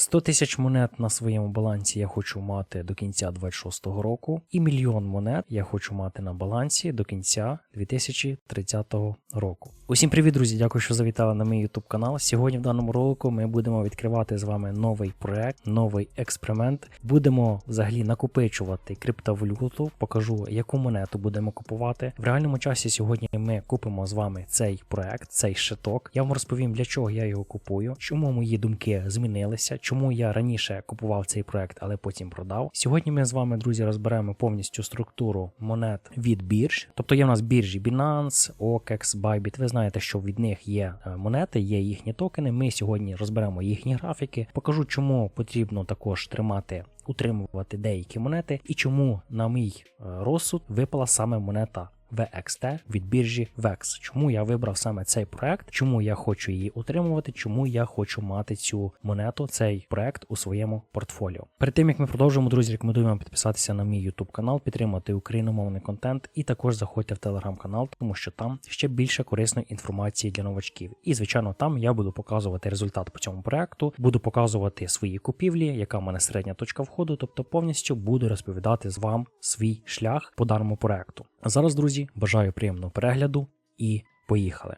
100 тисяч монет на своєму балансі я хочу мати до кінця 26-го року, і мільйон монет я хочу мати на балансі до кінця 2030 року. Усім привіт, друзі! Дякую, що завітали на мій YouTube канал. Сьогодні в даному ролику ми будемо відкривати з вами новий проект, новий експеримент. Будемо взагалі накопичувати криптовалюту. Покажу, яку монету будемо купувати. В реальному часі сьогодні ми купимо з вами цей проект, цей шиток. Я вам розповім, для чого я його купую, чому мої думки змінилися, чому я раніше купував цей проект, але потім продав. Сьогодні ми з вами, друзі, розберемо повністю структуру монет від бірж. Тобто є в нас біржі Binance, OKEX, Bybit. Ви знаєте, що від них є е, монети, є їхні токени. Ми сьогодні розберемо їхні графіки. Покажу, чому потрібно також тримати. Утримувати деякі монети, і чому, на мій е, розсуд, випала саме монета VXT від біржі VEX. Чому я вибрав саме цей проект? Чому я хочу її утримувати? Чому я хочу мати цю монету, цей проект у своєму портфоліо? Перед тим як ми продовжуємо, друзі, рекомендую вам підписатися на мій YouTube канал, підтримати україномовний контент і також заходьте в телеграм-канал, тому що там ще більше корисної інформації для новачків. І звичайно, там я буду показувати результат по цьому проекту, буду показувати свої купівлі, яка в мене середня точка входу, тобто повністю буду розповідати з вам свій шлях по даному проекту. А зараз, друзі, бажаю приємного перегляду і поїхали.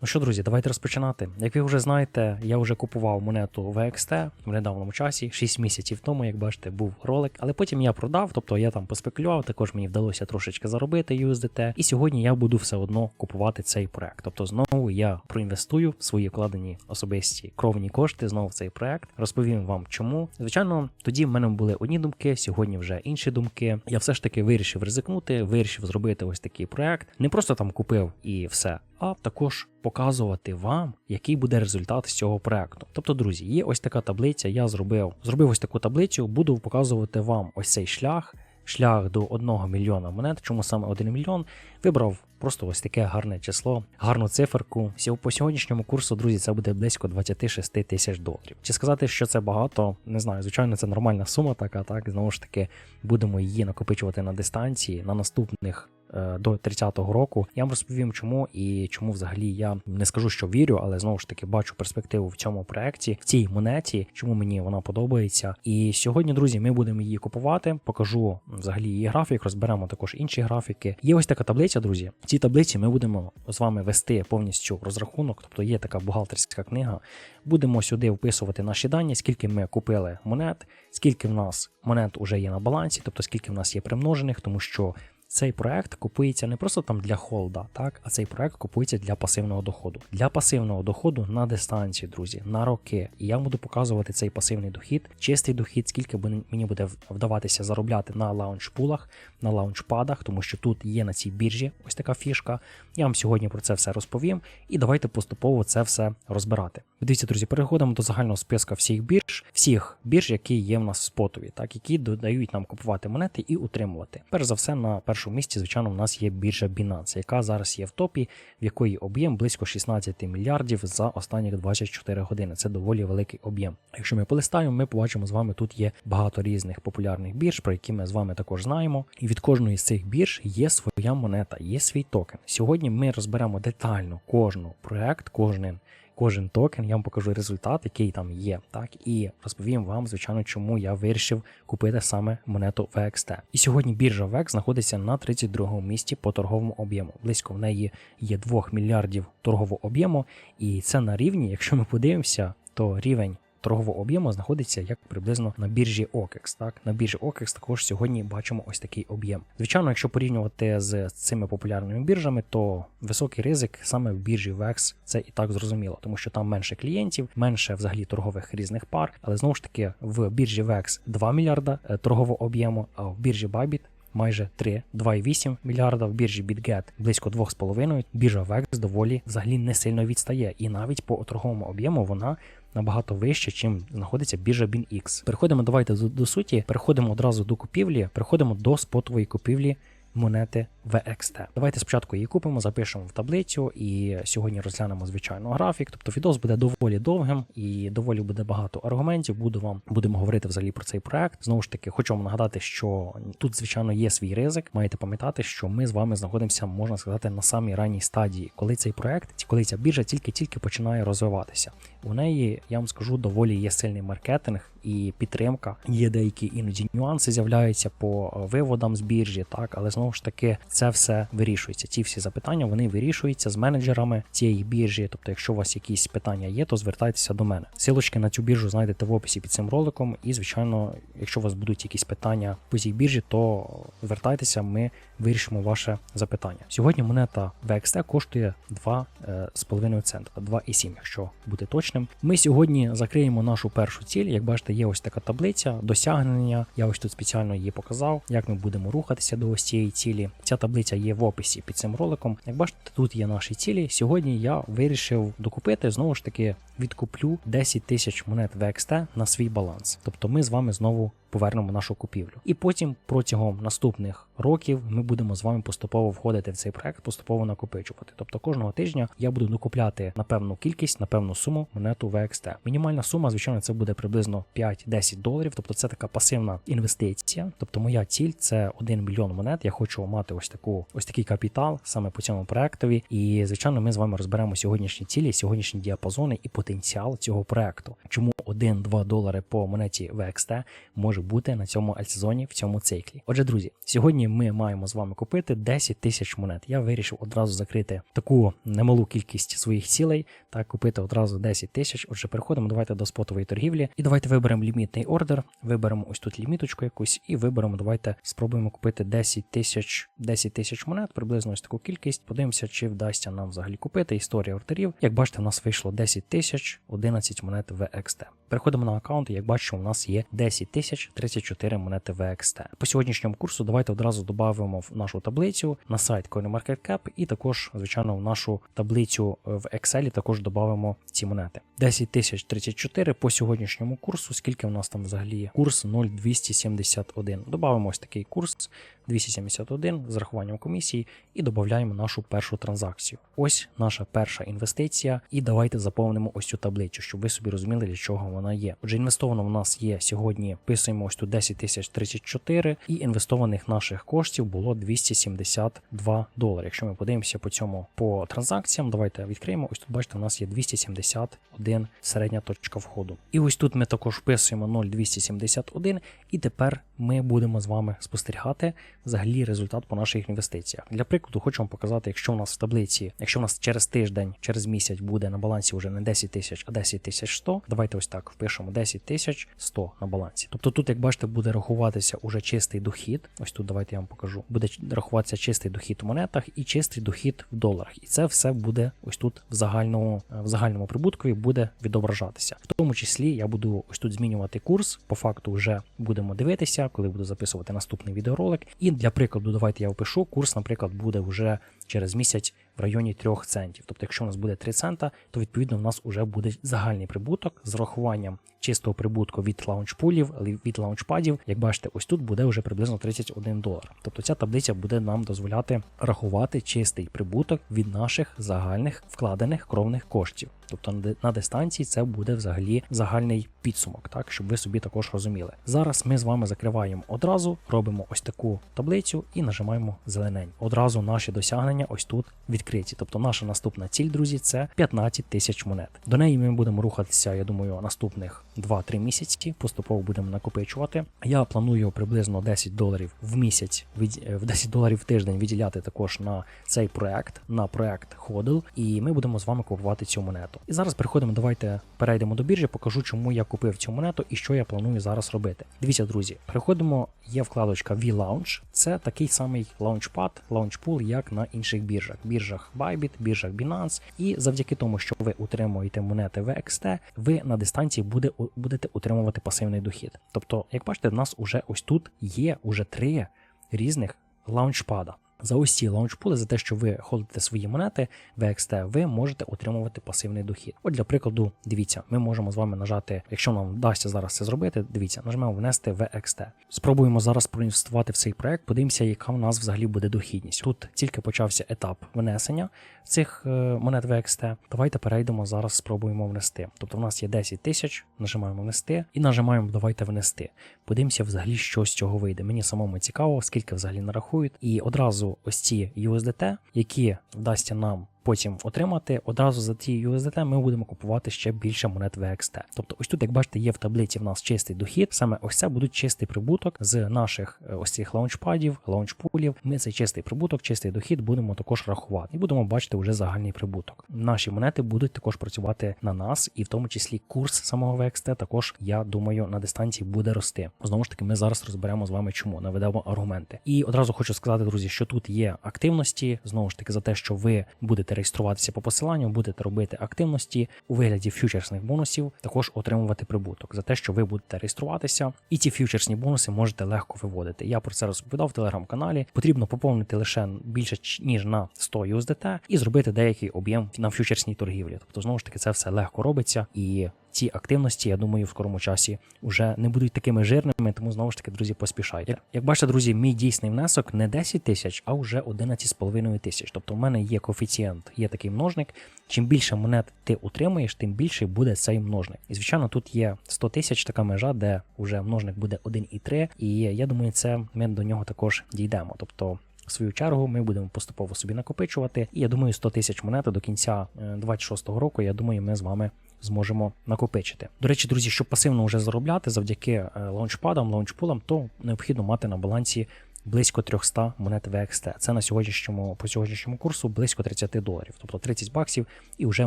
Ну що, друзі, давайте розпочинати. Як ви вже знаєте, я вже купував монету VXT в недавньому часі, 6 місяців тому, як бачите, був ролик. Але потім я продав, тобто я там поспекулював, також мені вдалося трошечки заробити USDT. І сьогодні я буду все одно купувати цей проект. Тобто, знову я проінвестую свої вкладені особисті кровні кошти знову в цей проект. Розповім вам чому. Звичайно, тоді в мене були одні думки, сьогодні вже інші думки. Я все ж таки вирішив ризикнути, вирішив зробити ось такий проект. Не просто там купив і все а також показувати вам, який буде результат з цього проекту. Тобто, друзі, є ось така таблиця. Я зробив зробив ось таку таблицю, буду показувати вам ось цей шлях. Шлях до 1 мільйона монет. Чому саме 1 мільйон? Вибрав просто ось таке гарне число, гарну циферку. По сьогоднішньому курсу, друзі, це буде близько 26 тисяч доларів. Чи сказати, що це багато? Не знаю. Звичайно, це нормальна сума, така так знову ж таки будемо її накопичувати на дистанції на наступних до 30-го року. Я вам розповім, чому і чому взагалі я не скажу, що вірю, але знову ж таки бачу перспективу в цьому проекті, в цій монеті, чому мені вона подобається. І сьогодні, друзі, ми будемо її купувати. Покажу взагалі її графік, розберемо також інші графіки. Є ось така таблиця, друзі. В цій таблиці ми будемо з вами вести повністю розрахунок, тобто є така бухгалтерська книга. Будемо сюди вписувати наші дані, скільки ми купили монет, скільки в нас монет уже є на балансі, тобто скільки в нас є примножених, тому що цей проект купується не просто там для холда, так, а цей проект купується для пасивного доходу. Для пасивного доходу на дистанції, друзі, на роки. І я буду показувати цей пасивний дохід, чистий дохід, скільки мені буде вдаватися заробляти на лаунчпулах, на лаунчпадах, тому що тут є на цій біржі ось така фішка. Я вам сьогодні про це все розповім. І давайте поступово це все розбирати. Дивіться, друзі, переходимо до загального списка всіх бірж, всіх бірж, які є в нас в спотові, так, які додають нам купувати монети і утримувати. Перш за все, на першому місці, звичайно, у нас є біржа Binance, яка зараз є в топі, в якої об'єм близько 16 мільярдів за останні 24 години. Це доволі великий об'єм. Якщо ми полистаємо, ми побачимо з вами тут є багато різних популярних бірж, про які ми з вами також знаємо. І від кожної з цих бірж є своя монета, є свій токен. Сьогодні ми розберемо детально кожну проект, кожен кожен токен, я вам покажу результат, який там є, так і розповім вам, звичайно, чому я вирішив купити саме монету VXT. І сьогодні біржа VEX знаходиться на 32 місці по торговому об'єму. Близько в неї є 2 мільярдів торгового об'єму, і це на рівні, якщо ми подивимося, то рівень торгового об'єму знаходиться як приблизно на біржі OKEX. Так, на біржі OKEX також сьогодні бачимо ось такий об'єм. Звичайно, якщо порівнювати з цими популярними біржами, то високий ризик саме в біржі VEX це і так зрозуміло, тому що там менше клієнтів, менше взагалі торгових різних пар. Але знову ж таки в біржі VEX 2 мільярда е, торгового об'єму, а в біржі Bybit майже 3, 2,8 мільярда в біржі BitGet близько 2,5. Біржа VEX доволі взагалі не сильно відстає, і навіть по торговому об'єму вона набагато вище, чим знаходиться біржа BinX. Переходимо давайте до, суті, переходимо одразу до купівлі, переходимо до спотової купівлі монети VXT. Давайте спочатку її купимо, запишемо в таблицю і сьогодні розглянемо звичайно графік. Тобто відос буде доволі довгим і доволі буде багато аргументів. Буду вам будемо говорити взагалі про цей проект. Знову ж таки, хочу вам нагадати, що тут, звичайно, є свій ризик. Маєте пам'ятати, що ми з вами знаходимося, можна сказати, на самій ранній стадії, коли цей проект, коли ця біржа тільки-тільки починає розвиватися. У неї я вам скажу доволі є сильний маркетинг і підтримка. Є деякі іноді нюанси з'являються по виводам з біржі, так але знову ж таки це все вирішується. Ті всі запитання вони вирішуються з менеджерами цієї біржі. Тобто, якщо у вас якісь питання є, то звертайтеся до мене. Силочки на цю біржу знайдете в описі під цим роликом. І, звичайно, якщо у вас будуть якісь питання по цій біржі, то звертайтеся, ми вирішимо ваше запитання. Сьогодні монета VXT коштує 2,5 цента, 2,7, якщо бути точним. Ми сьогодні закриємо нашу першу ціль. Як бачите, є ось така таблиця досягнення. Я ось тут спеціально її показав, як ми будемо рухатися до ось цієї цілі. Ця таблиця є в описі під цим роликом. Як бачите, тут є наші цілі. Сьогодні я вирішив докупити знову ж таки відкуплю 10 тисяч монет VXT на свій баланс. Тобто ми з вами знову повернемо нашу купівлю. І потім протягом наступних років ми будемо з вами поступово входити в цей проект, поступово накопичувати. Тобто кожного тижня я буду докупляти на певну кількість, на певну суму монету VXT. Мінімальна сума, звичайно, це буде приблизно 5-10 доларів. Тобто це така пасивна інвестиція. Тобто моя ціль це 1 мільйон монет. Я хочу мати ось таку ось такий капітал саме по цьому проектові. І звичайно, ми з вами розберемо сьогоднішні цілі, сьогоднішні діапазони і потенціал цього проекту. Чому 1-2 долари по монеті VXT може бути на цьому альтсезоні в цьому циклі. Отже, друзі, сьогодні ми маємо з вами купити 10 тисяч монет. Я вирішив одразу закрити таку немалу кількість своїх цілей та купити одразу 10 тисяч. Отже, переходимо. Давайте до спотової торгівлі. І давайте виберемо лімітний ордер. Виберемо ось тут ліміточку якусь і виберемо. Давайте спробуємо купити 10 тисяч 10 тисяч монет, приблизно ось таку кількість. Подивимося, чи вдасться нам взагалі купити. Історія ордерів. Як бачите, у нас вийшло 10 тисяч 11 монет VXT. Переходимо на аккаунт. і Як бачимо, у нас є 10 тисяч 34 монети VXT. По сьогоднішньому курсу давайте одразу додамо в нашу таблицю на сайт CoinMarketCap і також, звичайно, в нашу таблицю в Excel також додамо ці монети. 10 тисяч 34 по сьогоднішньому курсу. Скільки у нас там взагалі є? курс 0,271. Додамо ось такий курс 271 з рахуванням комісії і додаємо нашу першу транзакцію. Ось наша перша інвестиція. І давайте заповнимо ось цю таблицю, щоб ви собі розуміли, для чого вона є. Отже, інвестовано в нас є сьогодні. Вписуємо ось тут 10 тисяч 34 і інвестованих наших коштів було 272 долари. Якщо ми подивимося по цьому по транзакціям, давайте відкриємо. Ось тут бачите, у нас є 271 середня точка входу. І ось тут ми також вписуємо 0,271, і тепер ми будемо з вами спостерігати взагалі результат по наших інвестиціях. Для прикладу, хочу вам показати, якщо у нас в таблиці, якщо у нас через тиждень, через місяць буде на балансі вже не 10 тисяч, а 10 тисяч 100, давайте ось так впишемо 10 тисяч 100 на балансі. Тобто тут, як бачите, буде рахуватися уже чистий дохід. Ось тут давайте я вам покажу. Буде рахуватися чистий дохід у монетах і чистий дохід в доларах. І це все буде ось тут в загальному в загальному прибуткові буде відображатися. В тому числі я буду ось тут змінювати курс. По факту вже будемо дивитися, коли буду записувати наступний відеоролик. І для прикладу, давайте я опишу. Курс, наприклад, буде вже через місяць в районі 3 центів. Тобто, якщо у нас буде 3 цента, то відповідно у нас вже буде загальний прибуток з рахуванням чистого прибутку від лаунчпулів, від лаунчпадів. Як бачите, ось тут буде вже приблизно 31 долар. Тобто ця таблиця буде нам дозволяти рахувати чистий прибуток від наших загальних вкладених кровних коштів. Тобто на дистанції це буде взагалі загальний підсумок, так щоб ви собі також розуміли. Зараз ми з вами закриваємо одразу, робимо ось таку таблицю і нажимаємо зеленень. Одразу наші досягнення ось тут відкриті. Тобто наша наступна ціль, друзі, це 15 тисяч монет. До неї ми будемо рухатися, я думаю, наступних 2-3 місяці. Поступово будемо накопичувати. Я планую приблизно 10 доларів в місяць, в 10 доларів в тиждень виділяти також на цей проект, на проект HODL, і ми будемо з вами купувати цю монету. І зараз переходимо. Давайте перейдемо до біржі, покажу, чому я купив цю монету і що я планую зараз робити. Дивіться, друзі, переходимо. Є вкладочка V-Launch. Це такий самий лаунчпад, лаунчпул, як на інших біржах. Біржах Bybit, біржах Binance. І завдяки тому, що ви утримуєте монети VXT, ви на дистанції буде, будете утримувати пасивний дохід. Тобто, як бачите, в нас уже ось тут є уже три різних лаунчпада. За ці лаунчпули, за те, що ви холдите свої монети в XT, ви можете отримувати пасивний дохід. От для прикладу, дивіться, ми можемо з вами нажати, якщо нам вдасться зараз це зробити, дивіться, нажмемо внести в XT. Спробуємо зараз проінвестувати в цей проект, подивимося, яка в нас взагалі буде дохідність. Тут тільки почався етап внесення цих е, монет в XT. Давайте перейдемо зараз, спробуємо внести. Тобто в нас є 10 тисяч, нажимаємо внести і нажимаємо Давайте внести. Подивимося, взагалі, що з цього вийде. Мені самому цікаво, скільки взагалі нарахують. І одразу ось ці USDT, які вдасться нам потім отримати, одразу за ті USDT ми будемо купувати ще більше монет VXT. Тобто, ось тут, як бачите, є в таблиці в нас чистий дохід. Саме ось це будуть чистий прибуток з наших е, ось цих лаунчпадів, лаунчпулів. Ми цей чистий прибуток, чистий дохід будемо також рахувати і будемо бачити вже загальний прибуток. Наші монети будуть також працювати на нас, і в тому числі курс самого VXT також, я думаю, на дистанції буде рости. Знову ж таки, ми зараз розберемо з вами, чому наведемо аргументи. І одразу хочу сказати, друзі, що тут є активності. Знову ж таки, за те, що ви будете реєструватися по посиланню, будете робити активності у вигляді фьючерсних бонусів, також отримувати прибуток за те, що ви будете реєструватися, і ці фьючерсні бонуси можете легко виводити. Я про це розповідав в телеграм-каналі. Потрібно поповнити лише більше ніж на 100 USDT і зробити деякий об'єм на фьючерсній торгівлі. Тобто, знову ж таки, це все легко робиться і. Ці активності, я думаю, в скорому часі вже не будуть такими жирними, тому знову ж таки, друзі, поспішайте. Як, бачите, друзі, мій дійсний внесок не 10 тисяч, а вже 11,5 тисяч. Тобто в мене є коефіцієнт, є такий множник. Чим більше монет ти утримуєш, тим більший буде цей множник. І звичайно, тут є 100 тисяч така межа, де вже множник буде 1,3. І я думаю, це ми до нього також дійдемо. Тобто. В свою чергу ми будемо поступово собі накопичувати. І я думаю, 100 тисяч монет до кінця 26-го року. Я думаю, ми з вами зможемо накопичити. До речі, друзі, щоб пасивно вже заробляти завдяки е, лаунчпадам, лаунчпулам, то необхідно мати на балансі. Близько 300 монет VXT. Це на сьогоднішньому по сьогоднішньому курсу близько 30 доларів, тобто 30 баксів, і вже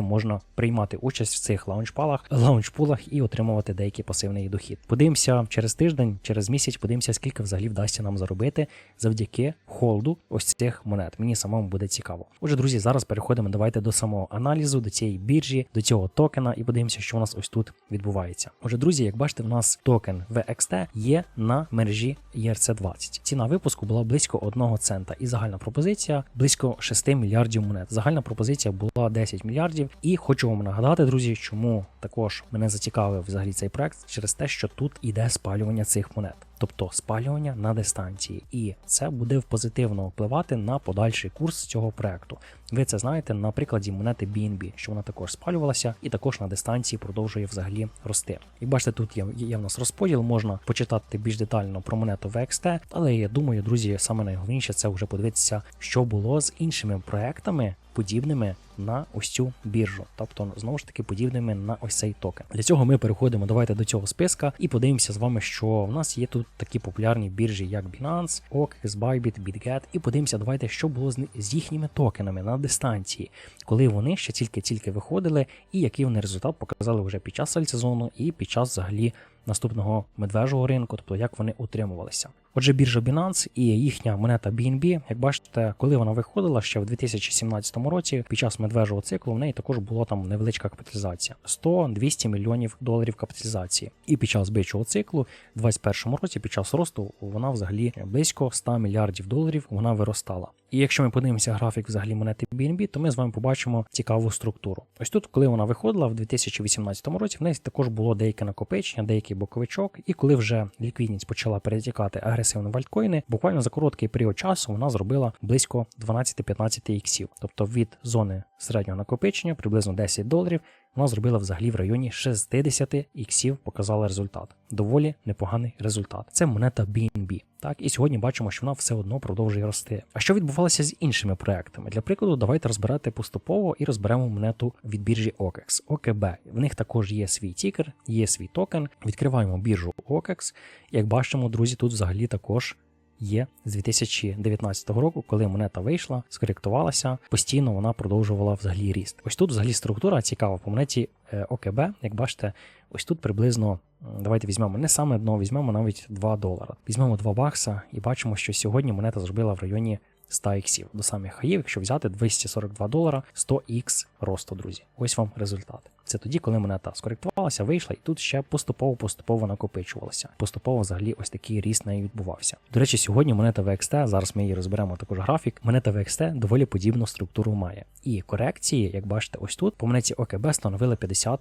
можна приймати участь в цих лаунчпалах, лаунчпулах і отримувати деякий пасивний дохід. Подивимося через тиждень, через місяць, подивимося, скільки взагалі вдасться нам заробити завдяки холду ось цих монет. Мені самому буде цікаво. Отже, друзі, зараз переходимо. Давайте до самого аналізу, до цієї біржі, до цього токена, і подивимося, що у нас ось тут відбувається. Отже, друзі, як бачите, в нас токен VXT є на мережі ERC20. Ціна випуску була близько 1 цента, і загальна пропозиція близько 6 мільярдів монет. Загальна пропозиція була 10 мільярдів. І хочу вам нагадати, друзі, чому також мене зацікавив взагалі цей проект через те, що тут іде спалювання цих монет. Тобто спалювання на дистанції, і це буде позитивно впливати на подальший курс цього проекту. Ви це знаєте на прикладі монети BNB, що вона також спалювалася і також на дистанції продовжує взагалі рости. І бачите, тут є, є в нас розподіл, можна почитати більш детально про монету VXT, але я думаю, друзі, саме найголовніше це вже подивитися, що було з іншими проектами. Подібними на ось цю біржу, тобто знову ж таки подібними на ось цей токен. Для цього ми переходимо. Давайте до цього списка і подивимося з вами, що в нас є тут такі популярні біржі, як Binance, OKX, Bybit, BitGet. І подивимося, давайте, що було з, їхніми токенами на дистанції, коли вони ще тільки-тільки виходили, і який вони результат показали вже під час альтсезону і під час взагалі наступного медвежого ринку, тобто як вони утримувалися. Отже, біржа Binance і їхня монета BNB, як бачите, коли вона виходила ще в 2017 році, під час медвежого циклу в неї також була там невеличка капіталізація 100-200 мільйонів доларів капіталізації. І під час бичого циклу, в 2021 році, під час росту, вона взагалі близько 100 мільярдів доларів вона виростала. І якщо ми подивимося графік взагалі монети BNB, то ми з вами побачимо цікаву структуру. Ось тут, коли вона виходила в 2018 році, в неї також було деяке накопичення, деякий боковичок. І коли вже ліквідність почала перетікати агресивно в альткоїни, буквально за короткий період часу вона зробила близько 12-15 іксів. Тобто від зони середнього накопичення, приблизно 10 доларів, вона зробила взагалі в районі 60 іксів, показала результат. Доволі непоганий результат. Це монета BNB. Так, і сьогодні бачимо, що вона все одно продовжує рости. А що відбувалося з іншими проектами? Для прикладу, давайте розбирати поступово і розберемо монету від біржі OKEX. ОКБ. В них також є свій тікер, є свій токен. Відкриваємо біржу OKEX. Як бачимо, друзі, тут взагалі також. Є з 2019 року, коли монета вийшла, скоректувалася, постійно вона продовжувала взагалі ріст. Ось тут взагалі структура цікава по монеті е, ОКБ. Як бачите, ось тут приблизно давайте візьмемо не саме дно, візьмемо навіть 2 долара. Візьмемо 2 бакса і бачимо, що сьогодні монета зробила в районі 100 іксів до самих хаїв, якщо взяти 242 долара, 100 ікс росту, друзі. Ось вам результат. Це тоді, коли монета скоректувалася, вийшла, і тут ще поступово-поступово накопичувалася. Поступово взагалі ось такий ріст неї відбувався. До речі, сьогодні монета VXT, зараз ми її розберемо також графік. Монета VXT доволі подібну структуру має. І корекції, як бачите, ось тут по монеті ОКБ становили 50%.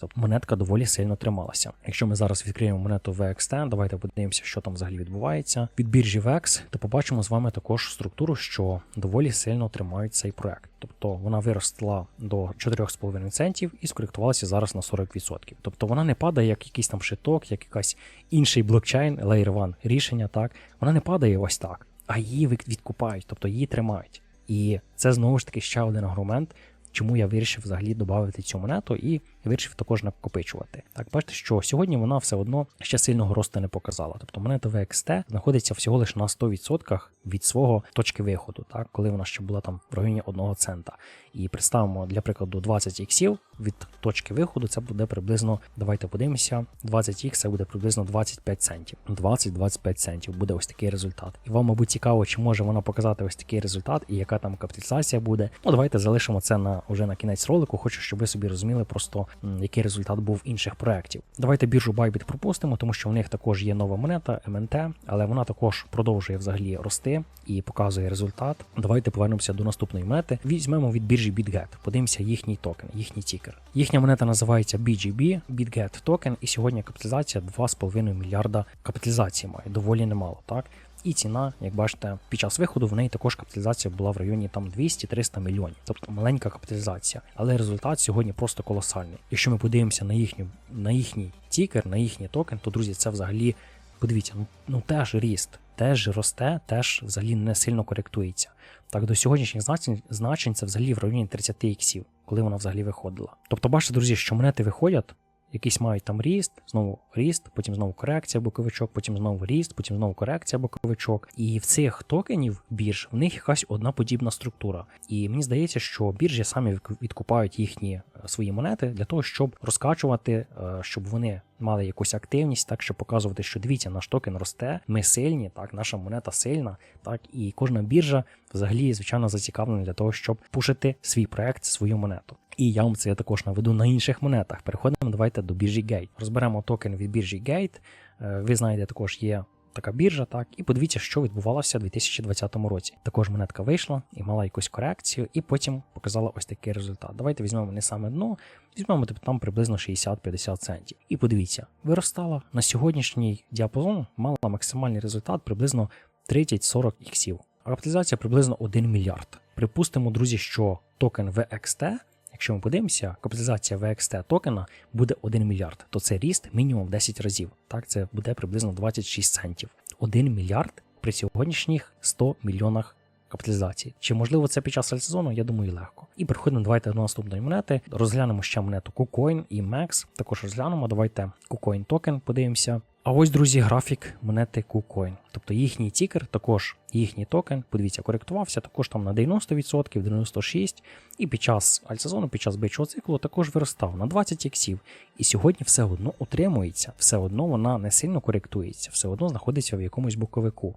Тобто монетка доволі сильно трималася. Якщо ми зараз відкриємо монету VXT, давайте подивимося, що там взагалі відбувається. Від біржі VEX, то побачимо з вами також структуру, що доволі сильно тримають цей проект. Тобто вона виросла до 4,5 центів і скоректувалася зараз на 40%. Тобто вона не падає як якийсь там шиток, як якась інший блокчейн, Layer 1 рішення, так вона не падає ось так, а її відкупають, тобто її тримають. І це знову ж таки ще один аргумент, чому я вирішив взагалі додати цю монету і вирішив також накопичувати. Так, бачите, що сьогодні вона все одно ще сильного росту не показала. Тобто монета VXT знаходиться всього лише на 100% від свого точки виходу, так, коли вона ще була там в районі 1 цента. І представимо, для прикладу, 20 іксів від точки виходу це буде приблизно, давайте подивимося, 20 х це буде приблизно 25 центів. 20-25 центів буде ось такий результат. І вам, мабуть, цікаво, чи може вона показати ось такий результат і яка там капіталізація буде. Ну, давайте залишимо це на уже на кінець ролику. Хочу, щоб ви собі розуміли просто який результат був інших проєктів. Давайте біржу Bybit пропустимо, тому що у них також є нова монета МНТ, але вона також продовжує взагалі рости і показує результат. Давайте повернемося до наступної монети. Візьмемо від біржі BitGet, подивимося їхній токен, їхній тікер. Їхня монета називається BGB, BitGet токен, і сьогодні капіталізація 2,5 мільярда капіталізації має доволі немало, так. І ціна, як бачите, під час виходу в неї також капіталізація була в районі там 200-300 мільйонів, тобто маленька капіталізація. Але результат сьогодні просто колосальний. Якщо ми подивимося на їхню, на їхній тікер, на їхній токен, то друзі, це взагалі подивіться, ну ну теж ріст, теж росте, теж взагалі не сильно коректується. Так, до сьогоднішніх значень значень це взагалі в районі 30 іксів, коли вона взагалі виходила. Тобто, бачите, друзі, що монети виходять якийсь мають там ріст, знову ріст, потім знову корекція боковичок, потім знову ріст, потім знову корекція боковичок. І в цих токенів бірж в них якась одна подібна структура. І мені здається, що біржі самі відкупають їхні е, свої монети для того, щоб розкачувати, е, щоб вони мали якусь активність, так щоб показувати, що дивіться, наш токен росте, ми сильні, так, наша монета сильна, так, і кожна біржа взагалі, звичайно, зацікавлена для того, щоб пушити свій проект, свою монету. І я вам це також наведу на інших монетах. Переходимо давайте до біржі Gate. Розберемо токен від біржі Gate. Е, ви знаєте, також є така біржа, так, і подивіться, що відбувалося у 2020 році. Також монетка вийшла і мала якусь корекцію, і потім показала ось такий результат. Давайте візьмемо не саме дно, візьмемо типу, там приблизно 60-50 центів. І подивіться, виростала на сьогоднішній діапазон, мала максимальний результат приблизно 30-40 іксів. Капіталізація приблизно 1 мільярд. Припустимо, друзі, що токен VXT Якщо ми подивимося, капіталізація VXT токена буде 1 мільярд, то це ріст мінімум 10 разів. Так, це буде приблизно 26 центів. 1 мільярд при сьогоднішніх 100 мільйонах капіталізації. Чи можливо це під час сезону? Я думаю, легко. І переходимо давайте до наступної монети. Розглянемо ще монету KuCoin і MEX. Також розглянемо. Давайте KuCoin токен подивимося. А ось, друзі, графік монети KuCoin. Тобто їхній тікер, також їхній токен, подивіться, коректувався також там на 90%, 96%. І під час альтсезону, під час бичого циклу також виростав на 20 іксів. І сьогодні все одно утримується, все одно вона не сильно коректується, все одно знаходиться в якомусь боковику.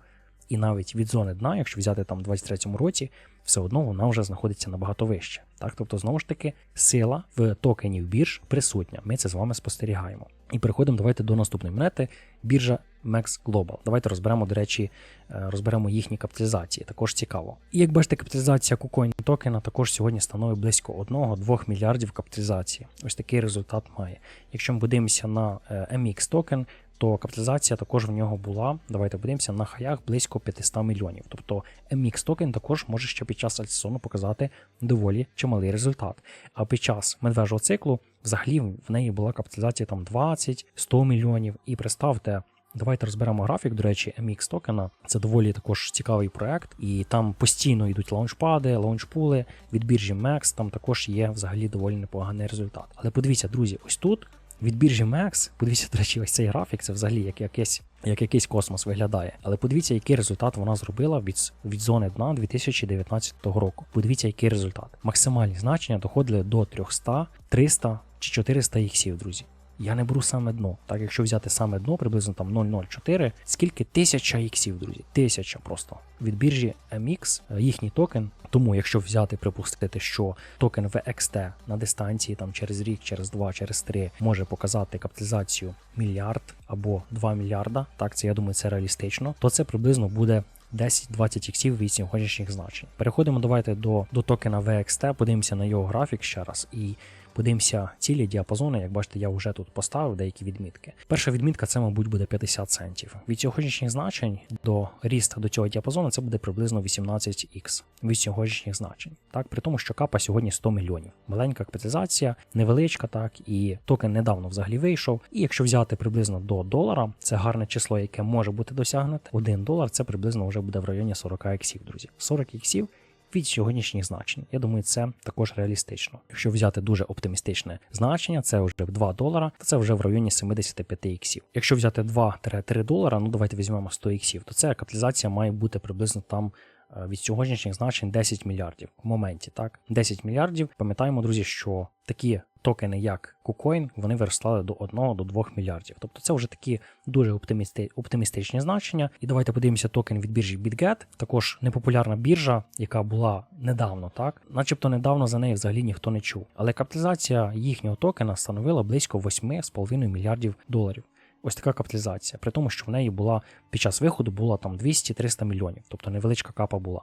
І навіть від зони дна, якщо взяти там в 23-му році, все одно вона вже знаходиться набагато вище. Так, тобто, знову ж таки, сила в токенів бірж присутня. Ми це з вами спостерігаємо. І переходимо давайте до наступної монети. Біржа Max Global. Давайте розберемо, до речі, е, розберемо їхні капіталізації. Також цікаво. І як бачите, капіталізація KuCoin токена також сьогодні становить близько 1-2 мільярдів капіталізації. Ось такий результат має. Якщо ми подивимося на е, MX токен, то капіталізація також в нього була. Давайте подивимося на хаях близько 500 мільйонів. Тобто MX токен також може ще під час альтсону показати доволі чималий результат. А під час медвежого циклу взагалі в неї була капіталізація там 20-100 мільйонів. І представте. Давайте розберемо графік. До речі, MX токена це доволі також цікавий проект, і там постійно йдуть лаунчпади, лаунчпули від біржі MEX, Там також є взагалі доволі непоганий результат. Але подивіться, друзі, ось тут від біржі MEX, подивіться, до речі, ось цей графік, це взагалі як якийсь як якийсь космос виглядає. Але подивіться, який результат вона зробила від від зони дна 2019 року. Подивіться, який результат. Максимальні значення доходили до 300, 300 чи 400 іксів, друзі. Я не беру саме дно. Так, якщо взяти саме дно, приблизно там 0,04, скільки тисяча іксів, друзі, тисяча просто від біржі MX, е, їхній токен. Тому, якщо взяти, припустити, що токен VXT на дистанції там через рік, через два, через три може показати капіталізацію мільярд або 2 мільярда, так це я думаю, це реалістично, то це приблизно буде 10-20 іксів від сьогоднішніх значень. Переходимо давайте до, до токена VXT, подивимося на його графік ще раз і подивимося цілі діапазони. Як бачите, я вже тут поставив деякі відмітки. Перша відмітка це, мабуть, буде 50 центів. Від сьогоднішніх значень до ріста до цього діапазону це буде приблизно 18х від сьогоднішніх значень. Так, при тому, що капа сьогодні 100 мільйонів. Маленька капіталізація, невеличка, так, і токен недавно взагалі вийшов. І якщо взяти приблизно до долара, це гарне число, яке може бути досягнуте. 1 долар це приблизно вже буде в районі 40 іксів, друзі. 40 іксів від сьогоднішніх значень. Я думаю, це також реалістично. Якщо взяти дуже оптимістичне значення, це вже 2 долара, то це вже в районі 75 іксів. Якщо взяти 2-3 долара, ну давайте візьмемо 100 іксів, то ця капіталізація має бути приблизно там. Е, Від сьогоднішніх значень 10 мільярдів в моменті, так 10 мільярдів. Пам'ятаємо, друзі, що такі токени, як KuCoin, вони виростали до 1 до 2 мільярдів. Тобто це вже такі дуже оптимісти... оптимістичні значення. І давайте подивимося токен від біржі BitGet, також непопулярна біржа, яка була недавно, так, начебто недавно за неї взагалі ніхто не чув. Але капіталізація їхнього токена становила близько 8,5 мільярдів доларів. Ось така капіталізація, при тому, що в неї була під час виходу була там 200-300 мільйонів, тобто невеличка капа була.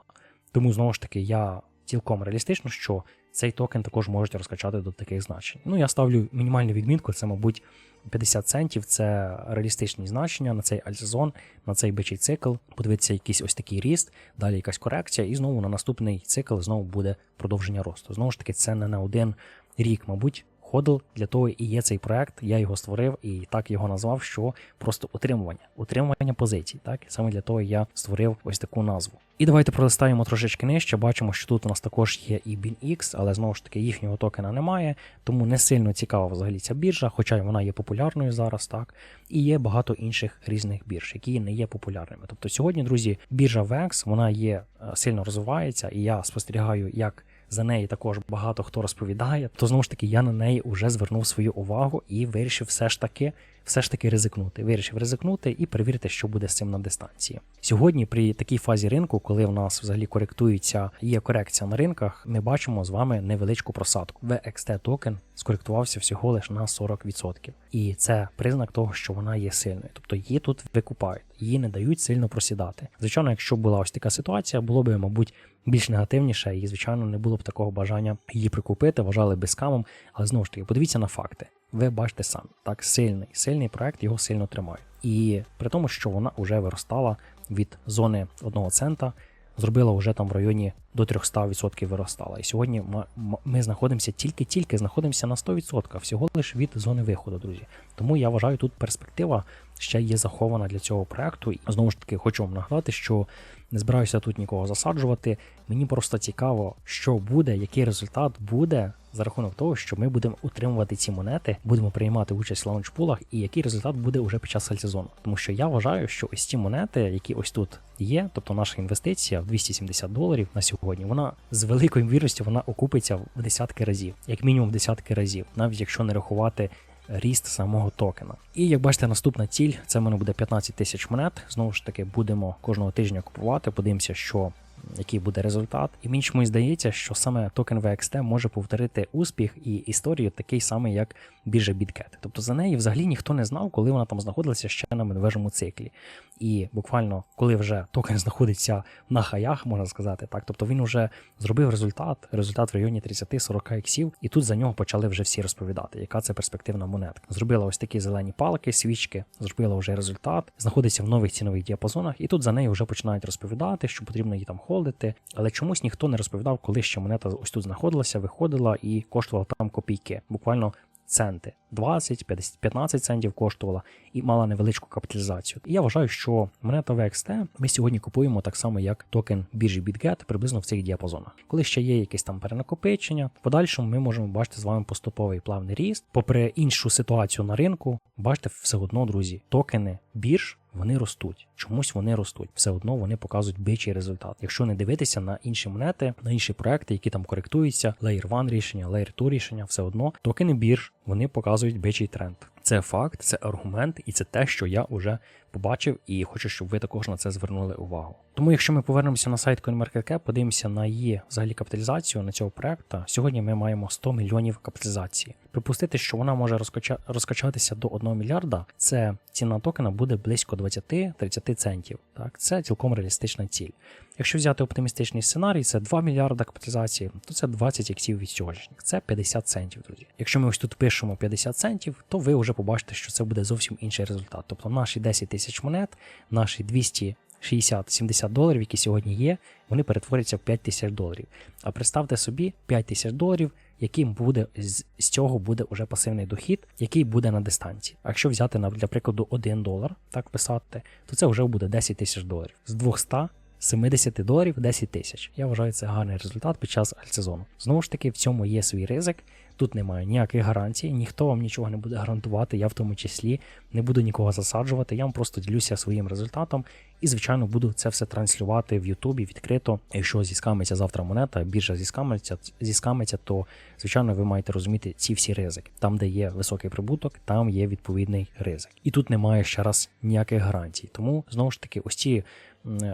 Тому знову ж таки я цілком реалістично, що цей токен також можуть розкачати до таких значень. Ну я ставлю мінімальну відмітку, це, мабуть, 50 центів. Це реалістичні значення на цей альтсезон, на цей бичий цикл. Подивитися якийсь ось такий ріст, далі якась корекція, і знову на наступний цикл знову буде продовження росту. Знову ж таки, це не на один рік, мабуть. Ходл для того і є цей проект. Я його створив і так його назвав, що просто утримування, утримування позицій. Так саме для того я створив ось таку назву. І давайте пролистаємо трошечки нижче. Бачимо, що тут у нас також є і BinX, але знову ж таки їхнього токена немає, тому не сильно цікава взагалі ця біржа, хоча вона є популярною зараз, так. І є багато інших різних бірж, які не є популярними. Тобто сьогодні, друзі, біржа VEX, вона є е, сильно розвивається, і я спостерігаю, як за неї також багато хто розповідає, то знову ж таки я на неї вже звернув свою увагу і вирішив все ж таки все ж таки ризикнути. Вирішив ризикнути і перевірити, що буде з цим на дистанції. Сьогодні, при такій фазі ринку, коли в нас взагалі коректується, є корекція на ринках, ми бачимо з вами невеличку просадку. VXT токен скоректувався всього лише на 40%. І це признак того, що вона є сильною. Тобто її тут викупають, її не дають сильно просідати. Звичайно, якщо була ось така ситуація, було б, мабуть, більш негативніше, і, звичайно, не було б такого бажання її прикупити, вважали би скамом. Але знову ж таки, подивіться на факти. Ви бачите самі, так сильний, сильний проект його сильно тримає. І при тому, що вона вже виростала від зони одного цента, зробила вже там в районі до 300% виростала. І сьогодні ми, знаходимося тільки-тільки знаходимося на 100%, всього лише від зони виходу, друзі. Тому я вважаю, тут перспектива ще є захована для цього проекту. І знову ж таки, хочу вам нагадати, що не збираюся тут нікого засаджувати. Мені просто цікаво, що буде, який результат буде за рахунок того, що ми будемо утримувати ці монети, будемо приймати участь в лаунчпулах, і який результат буде вже під час сезону. Тому що я вважаю, що ось ці монети, які ось тут є, тобто наша інвестиція в 270 доларів на сьогодні, вона з великою ймовірністю вона окупиться в десятки разів, як мінімум в десятки разів, навіть якщо не рахувати. Ріст самого токена. І як бачите, наступна ціль це в мене буде 15 тисяч монет. Знову ж таки, будемо кожного тижня купувати. Подивимося, що який буде результат. І мені чомусь здається, що саме токен VXT може повторити успіх і історію такий самий, як біржа BitCat. Тобто за неї взагалі ніхто не знав, коли вона там знаходилася ще на медвежому циклі. І буквально, коли вже токен знаходиться на хаях, можна сказати, так, тобто він вже зробив результат, результат в районі 30-40 іксів, і тут за нього почали вже всі розповідати, яка це перспективна монетка. Зробила ось такі зелені палки, свічки, зробила вже результат, знаходиться в нових цінових діапазонах, і тут за неї вже починають розповідати, що потрібно її там холдити. Але чомусь ніхто не розповідав, коли ще монета ось тут знаходилася, виходила і коштувала там копійки. Буквально центи 20, 50, 15 центів коштувала і мала невеличку капіталізацію. І я вважаю, що монета VXT ми сьогодні купуємо так само, як токен біржі BitGet, приблизно в цих діапазонах. Коли ще є якесь там перенакопичення, в подальшому ми можемо бачити з вами поступовий плавний ріст. Попри іншу ситуацію на ринку, бачите, все одно, друзі, токени бірж. Вони ростуть, чомусь вони ростуть. Все одно вони показують бичий результат. Якщо не дивитися на інші монети, на інші проекти, які там коректуються, Layer 1 рішення, Layer 2 рішення, все одно токени бірж вони показують бичий тренд. Це факт, це аргумент, і це те, що я вже побачив, і хочу, щоб ви також на це звернули увагу. Тому, якщо ми повернемося на сайт CoinMarketCap, подивимося на її взагалі капіталізацію на цього проекту. Сьогодні ми маємо 100 мільйонів капіталізації. Припустити, що вона може розкача... розкачатися до 1 мільярда. Це ціна токена буде близько 20-30 центів. Так, це цілком реалістична ціль. Якщо взяти оптимістичний сценарій, це 2 мільярда капіталізації, то це 20 іксів від сьогоднішніх. Це 50 центів, друзі. Якщо ми ось тут пишемо 50 центів, то ви вже побачите, що це буде зовсім інший результат. Тобто наші 10 тисяч монет, наші 260-70 доларів, які сьогодні є, вони перетворяться в 5 тисяч доларів. А представте собі 5 тисяч доларів, яким буде з, цього буде уже пасивний дохід, який буде на дистанції. Якщо взяти для прикладу 1 долар, так писати, то це вже буде 10 тисяч доларів. З 200 70 доларів 10 тисяч. Я вважаю, це гарний результат під час альтсезону. Знову ж таки, в цьому є свій ризик. Тут немає ніяких гарантій, ніхто вам нічого не буде гарантувати, я в тому числі не буду нікого засаджувати. Я вам просто ділюся своїм результатом і, звичайно, буду це все транслювати в Ютубі відкрито. Якщо зіскамиться завтра монета, біржа зіскамиться, зіскамиться, то звичайно ви маєте розуміти ці всі ризики. Там, де є високий прибуток, там є відповідний ризик. І тут немає ще раз ніяких гарантій. Тому знову ж таки, ось ці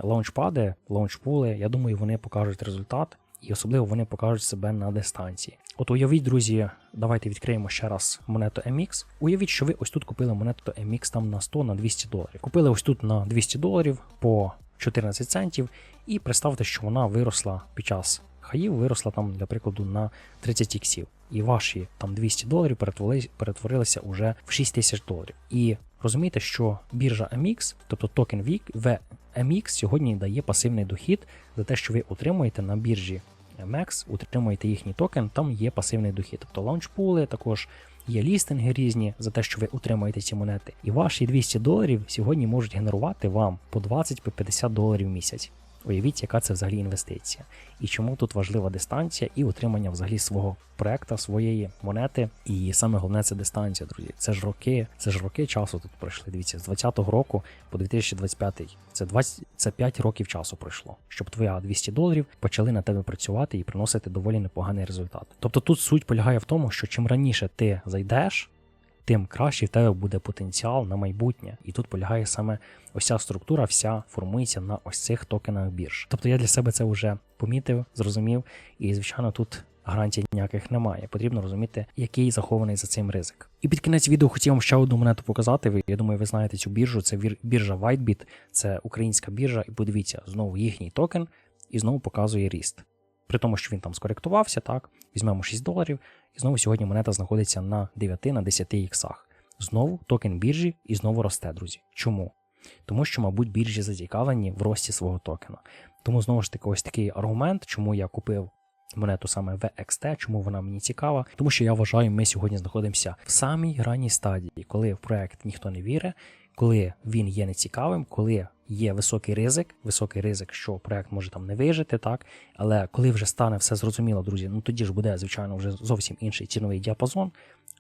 лаунчпади, лаунчпули, я думаю, вони покажуть результат. І особливо вони покажуть себе на дистанції. От уявіть, друзі, давайте відкриємо ще раз монету MX. Уявіть, що ви ось тут купили монету MX там на 100 на 200 доларів. Купили ось тут на 200 доларів по 14 центів, і представте, що вона виросла під час хаїв, виросла там, для прикладу, на 30 іксів. І ваші там 200 доларів перетворилися, перетворилися уже в 6 тисяч доларів. І розумієте, що біржа MX, тобто токен VIC, MX сьогодні дає пасивний дохід за те, що ви отримуєте на біржі MEX, утримуєте їхній токен, там є пасивний дохід. Тобто лаунчпули, також є лістинги різні за те, що ви утримуєте ці монети. І ваші 200 доларів сьогодні можуть генерувати вам по 20-50 доларів в місяць. Уявіть, яка це взагалі інвестиція, і чому тут важлива дистанція і утримання взагалі свого проекта, своєї монети. І саме головне це дистанція, друзі. Це ж роки, це ж роки часу тут пройшли. Дивіться, з 20-го року по 2025. Це 20, це 5 років часу пройшло, щоб твоя 200 доларів почали на тебе працювати і приносити доволі непоганий результат. Тобто тут суть полягає в тому, що чим раніше ти зайдеш тим краще в тебе буде потенціал на майбутнє. І тут полягає саме ось ця структура, вся формується на ось цих токенах бірж. Тобто я для себе це вже помітив, зрозумів, і звичайно тут. Гарантій ніяких немає. Потрібно розуміти, який захований за цим ризик. І під кінець відео хотів вам ще одну монету показати. Ви я думаю, ви знаєте цю біржу. Це біржа WhiteBit, це українська біржа, і подивіться, знову їхній токен і знову показує ріст. При тому, що він там скоректувався, так, візьмемо 6 доларів, і знову сьогодні монета знаходиться на 9 на 10 іксах. Знову токен біржі і знову росте, друзі. Чому? Тому що, мабуть, біржі зацікавлені в рості свого токена. Тому знову ж таки, ось такий аргумент, чому я купив монету саме VXT, чому вона мені цікава. Тому що я вважаю, ми сьогодні знаходимося в самій ранній стадії, коли в проект ніхто не вірить, коли він є нецікавим, коли є високий ризик, високий ризик, що проект може там не вижити, так. Але коли вже стане все зрозуміло, друзі, ну тоді ж буде, звичайно, вже зовсім інший ціновий діапазон,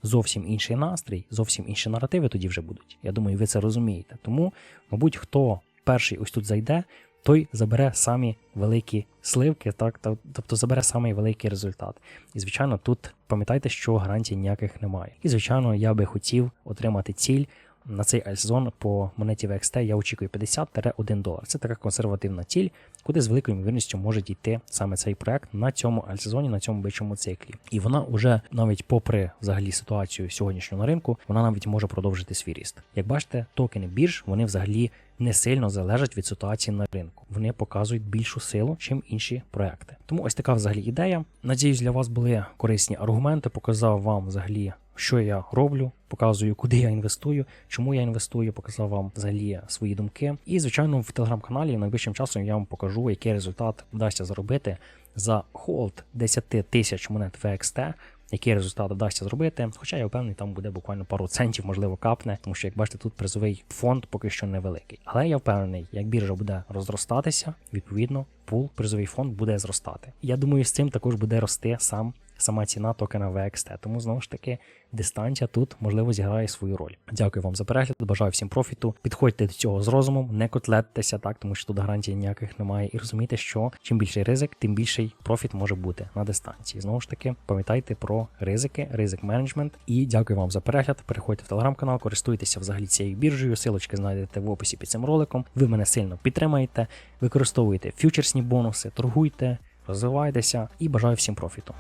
зовсім інший настрій, зовсім інші наративи тоді вже будуть. Я думаю, ви це розумієте. Тому, мабуть, хто перший ось тут зайде, той забере самі великі сливки, так, тобто забере самий великий результат. І, звичайно, тут пам'ятайте, що гарантій ніяких немає. І, звичайно, я би хотів отримати ціль на цей альтзон по монеті VXT я очікую 50-1 долар. Це така консервативна ціль, куди з великою ймовірністю може дійти саме цей проект на цьому альсезоні, на цьому бичому циклі. І вона вже навіть попри взагалі ситуацію сьогоднішнього на ринку, вона навіть може продовжити свій ріст. Як бачите, токени бірж вони взагалі не сильно залежать від ситуації на ринку. Вони показують більшу силу, чим інші проекти. Тому ось така взагалі ідея. Надіюсь, для вас були корисні аргументи. Показав вам взагалі що я роблю, показую, куди я інвестую, чому я інвестую, показав вам взагалі свої думки. І, звичайно, в телеграм-каналі найближчим часом я вам покажу, який результат вдасться зробити за холд 10 тисяч монет VXT. Який результат вдасться зробити, хоча я впевнений, там буде буквально пару центів, можливо, капне, тому що, як бачите, тут призовий фонд поки що невеликий. Але я впевнений, як біржа буде розростатися, відповідно, пул призовий фонд буде зростати. Я думаю, з цим також буде рости сам сама ціна токена VXT. Тому знову ж таки дистанція тут можливо зіграє свою роль. Дякую вам за перегляд. Бажаю всім профіту. Підходьте до цього з розумом, не котлеттеся так, тому що тут гарантій ніяких немає. І розумійте, що чим більший ризик, тим більший профіт може бути на дистанції. Знову ж таки, пам'ятайте про ризики, ризик менеджмент. І дякую вам за перегляд. Переходьте в телеграм-канал, користуйтеся взагалі цією біржею. Силочки знайдете в описі під цим роликом. Ви мене сильно підтримаєте, використовуйте фьючерсні бонуси, торгуйте, розвивайтеся і бажаю всім профіту.